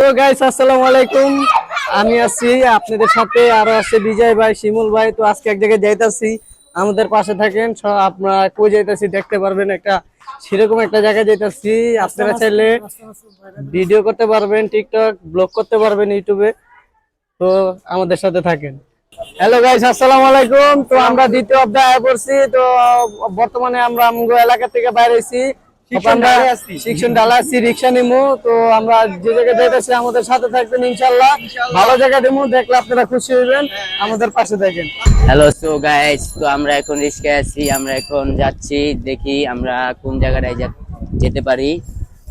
তো গাইস আসসালামু আলাইকুম। আমি আছি আপনাদের সাথে আরও আছে বিজয় ভাই শিমুল ভাই। তো আজকে এক জায়গায় যাইতাছি। আমাদের পাশে থাকেন আপনারা কই যাইতাছি দেখতে পারবেন একটা সেরকম একটা জায়গায় যাইতাছি। আপনারা চাইলে ভিডিও করতে পারবেন টিকটক ব্লগ করতে পারবেন ইউটিউবে তো আমাদের সাথে থাকেন। হ্যালো গাইস আসসালামু আলাইকুম। তো আমরা দ্বিতীয় অধ্যায় পড়ছি। তো বর্তমানে আমরা আমগো এলাকা থেকে বাইরে আছি আমরা শিক্ষণ ডালা আছি রিক্সা নিমু। তো আমরা যে জায়গায় যাইতেছি আমাদের সাথে থাকবেন ইনশাল্লাহ ভালো জায়গা দেখলে আপনারা খুশি হইবেন। আমাদের পাশে থাকেন। হ্যালো সো গাইস তো আমরা এখন রিস্কে আছি আমরা এখন যাচ্ছি দেখি আমরা কোন জায়গাটায় যা- যেতে পারি।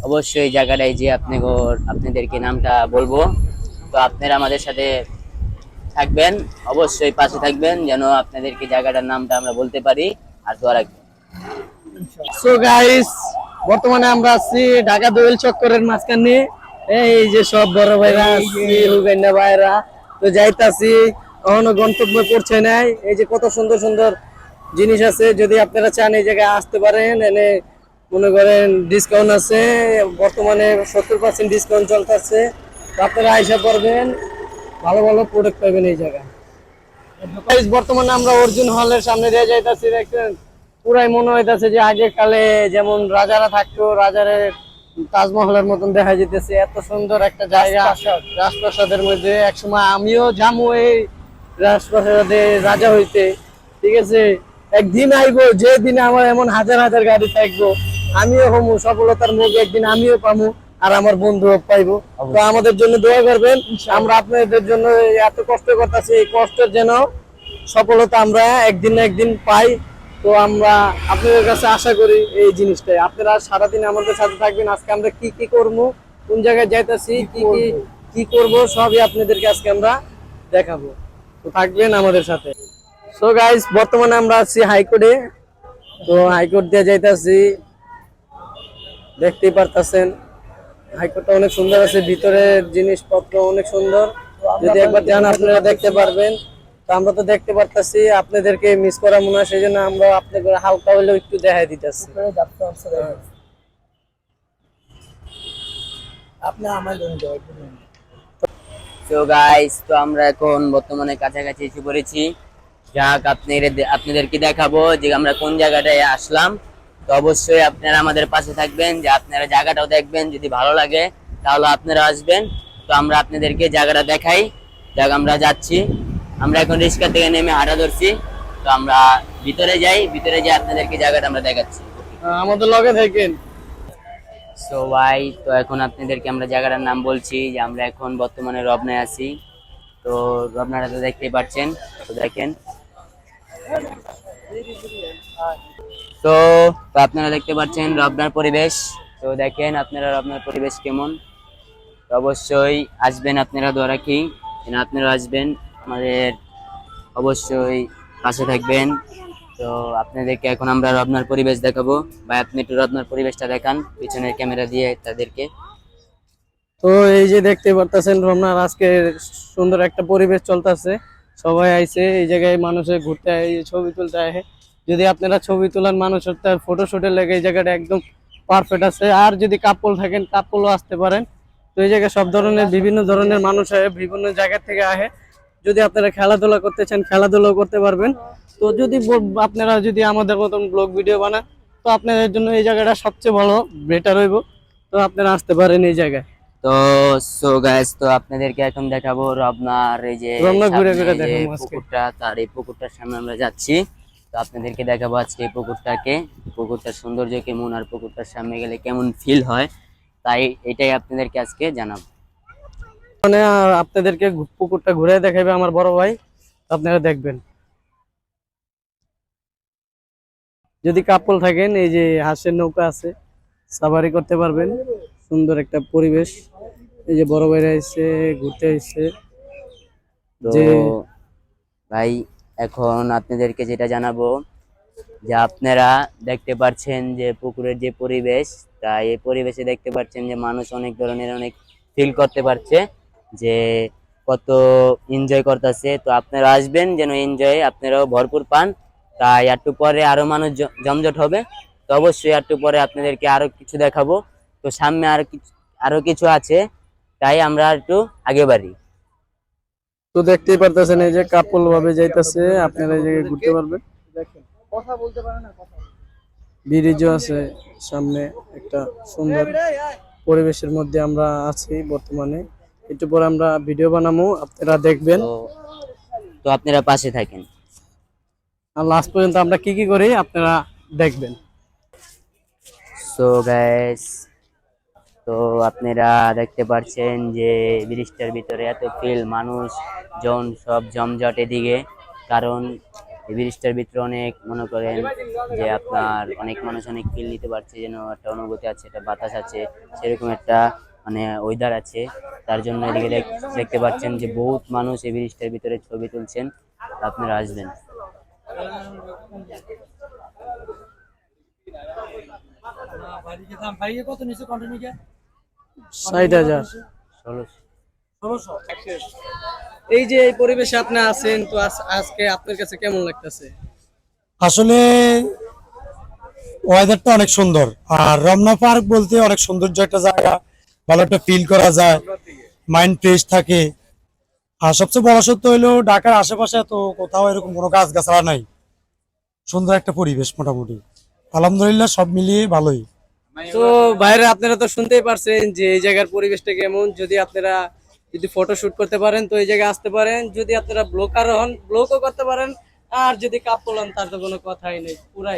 অবশ্যই জায়গাটায় যে আপনি আপনাদেরকে নামটা বলব। তো আপনারা আমাদের সাথে থাকবেন অবশ্যই পাশে থাকবেন যেন আপনাদেরকে জায়গাটার নামটা আমরা বলতে পারি আর দোয়া রাখবেন সো গাইস বর্তমানে আমরা আছি ঢাকা দোয়েল চক্করের মাঝখানে। এই যে সব বড় ভাইরা আছি ভাইরা তো যাইতাছি কখনো গন্তব্যে পড়ছে নাই। এই যে কত সুন্দর সুন্দর জিনিস আছে। যদি আপনারা চান এই জায়গায় আসতে পারেন এনে মনে করেন ডিসকাউন্ট আছে। বর্তমানে সত্তর পার্সেন্ট ডিসকাউন্ট চলতেছে। তো আপনারা আইসা পড়বেন ভালো ভালো প্রোডাক্ট পাবেন এই জায়গায়। বর্তমানে আমরা অর্জুন হলের সামনে দিয়ে যাইতাছি দেখছেন? পুরাই মনে হইতেছে যে আগে কালে যেমন রাজারা থাকতো রাজারের তাজমহলের মতন দেখা যেতেছে। এত সুন্দর একটা জায়গা। রাজপ্রাসাদের মধ্যে একসময় আমিও যামু এই রাজপ্রাসাদে রাজা হইতে। ঠিক আছে? একদিন আইবো যে দিনে আমার এমন হাজার হাজার গাড়ি থাকব আমিও হমু সফলতার মুখ একদিন আমিও পামু আর আমার বন্ধু পাইবো। তো আমাদের জন্য দোয়া করবেন। আমরা আপনাদের জন্য এত কষ্ট করতেছি এই কষ্টের যেন সফলতা আমরা একদিন না একদিন পাই। তো আমরা আপনাদের কাছে আশা করি এই জিনিসটাই। আপনারা সারাদিন আমাদের সাথে থাকবেন। আজকে আমরা কি কি করব কোন জায়গায় যাইতাছি কি কি কি করব? সবই আপনাদেরকে আজকে আমরা দেখাবো। তো থাকবেন আমাদের সাথে। সো গাইস বর্তমানে আমরা আছি হাইকোর্টে। তো হাইকোর্ট দিয়ে যাইতাছি। দেখতেই পারতাছেন হাইকোর্টটা অনেক সুন্দর আছে। ভিতরের জিনিসপত্র অনেক সুন্দর। যদি একবার যান আপনারা দেখতে পারবেন। তো আমরা তো দেখতে পারতাছি আপনাদেরকে মিস করা মনে হয় সেই জন্য আমরা আপনাদের হালকা হলেও একটু দেখাই দিতেছি। তো গাইস তো আমরা এখন বর্তমানে কাছাকাছি এসে পড়েছি। যাক আপনাদের আপনাদেরকে দেখাবো যে আমরা কোন জায়গাটায় আসলাম। তো অবশ্যই আপনারা আমাদের পাশে থাকবেন যে আপনারা জায়গাটাও দেখবেন যদি ভালো লাগে তাহলে আপনারা আসবেন। তো আমরা আপনাদেরকে জায়গাটা দেখাই। যাক আমরা যাচ্ছি। আমরা এখন রিক্সা থেকে নেমে হাঁটা ধরছি। তো আমরা ভিতরে যাই ভিতরে যাই আপনাদেরকে জায়গাটা আমরা দেখাচ্ছি। আমাদের লগে থাকেন। সো ভাই তো এখন আপনাদেরকে আমরা জায়গাটার নাম বলছি যে আমরা এখন বর্তমানে রবনায় আছি। তো রবনাটা তো দেখতেই পাচ্ছেন। তো দেখেন। তো আপনারা দেখতে পাচ্ছেন রবনার পরিবেশ। তো দেখেন আপনারা রবনার পরিবেশ কেমন। অবশ্যই আসবেন আপনারা দোয়া রাখি যেন আপনারা আসবেন আমাদের অবশ্যই পাশে থাকবেন। তো আপনাদেরকে এখন আমরা রবনার পরিবেশ দেখাবো। বা আপনি একটু রবনার পরিবেশটা দেখান, পিছনের ক্যামেরা দিয়ে তাদেরকে। তো এই যে দেখতে পারতেছেন রমনার আজকে সুন্দর একটা পরিবেশ চলতেছে। সবাই আইছে, এই জায়গায় মানুষে ঘুরতে আয় ছবি তুলতে আয় যদি আপনারা ছবি তোলার মানুষ তার ফটো শুটের লেগে এই জায়গাটা একদম পারফেক্ট আছে। আর যদি কাপল থাকেন কাপলও আসতে পারেন। তো এই জায়গায় সব ধরনের, বিভিন্ন ধরনের মানুষ বিভিন্ন জায়গা থেকে আহে। যদি আপনারা খেলাধুলা করতে চান খেলাধুলাও করতে পারবেন। তো যদি আপনারা যদি আমাদের মতন ব্লগ ভিডিও বানান তো আপনাদের জন্য এই জায়গাটা সবচেয়ে ভালো বেটার হইব। তো আপনারা আসতে পারেন এই জায়গায়। তো সো গাইস তো আপনাদেরকে এখন দেখাবো রবনার এই যে ঘুরে ঘুরে দেখাবো পুকুরটা তার এই পুকুরটার সামনে আমরা যাচ্ছি। তো আপনাদেরকে দেখাবো আজকে এই পুকুরটাকে। পুকুরটার সৌন্দর্য কেমন আর পুকুরটার সামনে গেলে কেমন ফিল হয় তাই এটাই আপনাদেরকে আজকে জানাব। মানে আপনাদেরকে পুকুরটা ঘুরে দেখাবে আমার বড় ভাই। আপনারা দেখবেন। যদি কাপল থাকেন এই যে হাঁসের নৌকা আছে সাফারি করতে পারবেন। সুন্দর একটা পরিবেশ। এই যে বড় ভাইরা এসে ঘুরতে এসে যে- ভাই এখন আপনাদেরকে যেটা জানাব যে আপনারা দেখতে পাচ্ছেন যে পুকুরের যে পরিবেশ তাই এই পরিবেশে দেখতে পাচ্ছেন যে মানুষ অনেক ধরনের অনেক ফিল করতে পারছে। যে কত এনজয় করতেছে তো আপনারা আসবেন যেন এনজয় আপনারাও ভরপুর পান। তাই একটু পরে আরও মানুষ জ- জমজট হবে। তো অবশ্যই একটু পরে আপনাদেরকে আরও কিছু দেখাবো। তো সামনে আরও কিছু আরও কিছু আছে তাই আমরা একটু আগে বাড়ি। তো দেখতেই পারতেছেন এই যে কাপল ভাবে যাইতাছে আপনারা এই জায়গায় ঘুরতে পারবেন। কথা বলতে পারে না কথা ব্রিজও আছে সামনে একটা সুন্দর পরিবেশের মধ্যে আমরা আছি বর্তমানে। একটু পরে আমরা ভিডিও বানাবো আপনারা দেখবেন। তো আপনারা পাশে থাকেন। আর লাস্ট পর্যন্ত আমরা কি কি করি আপনারা দেখবেন। সো গাইস তো আপনারা দেখতে পাচ্ছেন যে ব্রিজটার ভিতরে এত ফিল মানুষ জন সব জমজট এদিকে। কারণ এই ব্রিজটার ভিতরে অনেক মনে করেন যে আপনার অনেক মানুষ অনেক ফিল নিতে পারছে যেন একটা অনুভূতি আছে একটা বাতাস আছে সেরকম একটা মানে ওয়েদার আছে তার জন্য এদিকে দেখ- দেখতে পাচ্ছেন যে বহুত মানুষ এই ব্রিজটার ভিতরে ছবি তুলছেন আপনারা আসবেন। এই যে এই পরিবেশে আপনি আছেন তো আজ- আজকে আপনার কাছে কেমন লাগতেছে? আসলে ওয়েদারটা অনেক সুন্দর আর রমনা পার্ক বলতে অনেক সৌন্দর্য একটা জায়গা। ভালো একটা ফিল করা যায় মাইন্ড ফ্রেশ থাকে। আর সবচেয়ে বড় সত্য হলো ঢাকার আশেপাশে তো কোথাও এরকম কোনো গাছ গাছড়া নাই। সুন্দর একটা পরিবেশ মোটামুটি। আলহামদুলিল্লাহ সব মিলিয়ে ভালোই। তো বাইরে আপনারা তো শুনতেই পারছেন যে এই জায়গার পরিবেশটা কেমন। যদি আপনারা যদি ফটো শুট করতে পারেন, তো এই জায়গায় আসতে পারেন। যদি আপনারা ব্লকার হন ব্লকও করতে পারেন। আর যদি কাপ হন, তার তো কোনো কথাই নেই। পুরাই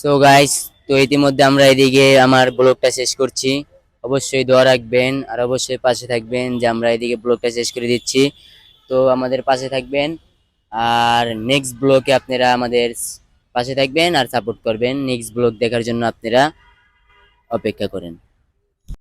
সো গাইস তো ইতিমধ্যে আমরা এদিকে আমার ব্লগটা শেষ করছি। অবশ্যই দোয়া রাখবেন আর অবশ্যই পাশে থাকবেন যে আমরা এদিকে ব্লগটা শেষ করে দিচ্ছি। তো আমাদের পাশে থাকবেন আর নেক্সট ব্লগে আপনারা আমাদের পাশে থাকবেন আর সাপোর্ট করবেন। নেক্সট ব্লগ দেখার জন্য আপনারা অপেক্ষা করেন।